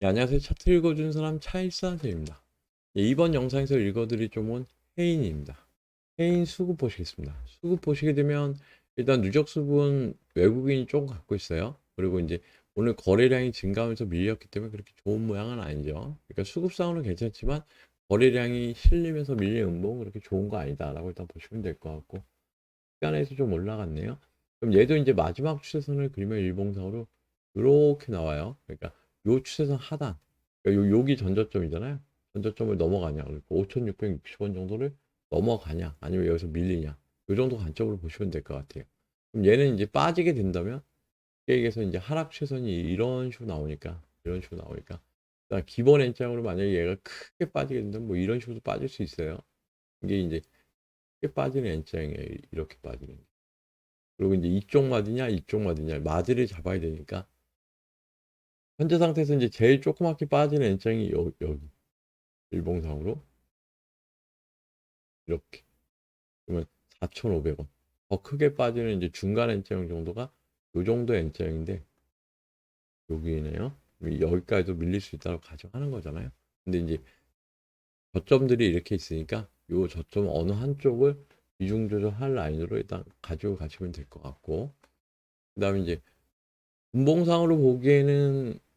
네, 안녕하세요. 차트 읽어주는 사람 차일사제입니다. 예, 이번 영상에서 읽어드릴 종목은 해인입니다. 해인 수급 보시겠습니다. 수급 보시게 되면 일단 누적 수급은 외국인이 조금 갖고 있어요. 그리고 이제 오늘 거래량이 증가하면서 밀렸기 때문에 그렇게 좋은 모양은 아니죠. 그러니까 수급상으로는 괜찮지만 거래량이 실리면서 밀린 음봉은 그렇게 좋은 거 아니다라고 일단 보시면 될 것 같고 시간에서 좀 올라갔네요. 그럼 얘도 이제 마지막 추세선을 그리면 일봉상으로 이렇게 나와요. 그러니까 요 추세선 하단, 그러니까 요, 여기 전저점이잖아요. 전저점을 넘어가냐, 그리고 5,660원 정도를 넘어가냐, 아니면 여기서 밀리냐, 요 정도 관점으로 보시면 될 것 같아요. 그럼 얘는 이제 빠지게 된다면, 여기에서 이제 하락 추세선이 이런 식으로 나오니까, 이런 식으로 나오니까, 기본 N장으로 만약에 얘가 크게 빠지게 된다면 뭐 이런 식으로 빠질 수 있어요. 이게 이제 크게 빠지는 N장이에요. 이렇게 빠지는. 게. 그리고 이제 이쪽 마디냐, 이쪽 마디냐, 마디를 잡아야 되니까, 현재 상태에서 이제 제일 조그맣게 빠지는 N장이 여, 여기. 일봉상으로. 이렇게. 그러면 4,500원. 더 크게 빠지는 이제 중간 N장 정도가 요 정도 N장인데 여기네요. 여기까지도 밀릴 수 있다고 가정하는 거잖아요. 근데 이제 저점들이 이렇게 있으니까 요 저점 어느 한쪽을 비중 조절할 라인으로 일단 가지고 가시면 될 것 같고 그 다음에 이제 분봉상으로 보기에는 아,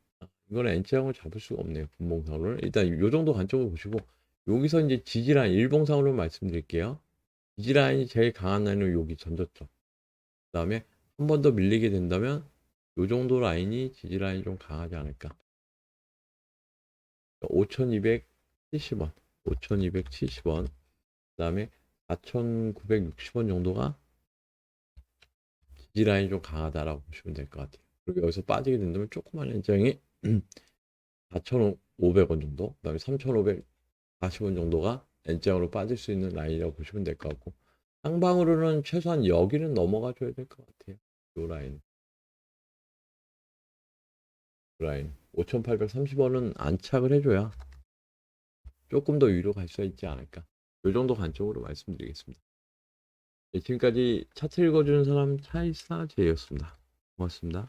이건 N자형을 잡을 수가 없네요. 분봉상으로는. 일단 요 정도 관점으로 보시고 여기서 이제 지지라인 일봉상으로 말씀드릴게요. 지지라인이 제일 강한 라인은 여기 전저점. 그 다음에 한 번 더 밀리게 된다면 요 정도 라인이 지지라인이 좀 강하지 않을까. 5270원. 5270원. 그 다음에 4960원 정도가 지지라인이 좀 강하다라고 보시면 될 것 같아요. 그리고 여기서 빠지게 된다면 조그만 연장이 4,500원 정도, 그다음에 3,540원 정도가 N장으로 빠질 수 있는 라인이라고 보시면 될 것 같고 상방으로는 최소한 여기는 넘어가 줘야 될 것 같아요. 요 라인. 요 라인. 5,830원은 안착을 해줘야 조금 더 위로 갈수 있지 않을까. 요 정도 관점으로 말씀드리겠습니다. 네, 지금까지 차트 읽어주는 사람 차이사 제이였습니다. 고맙습니다.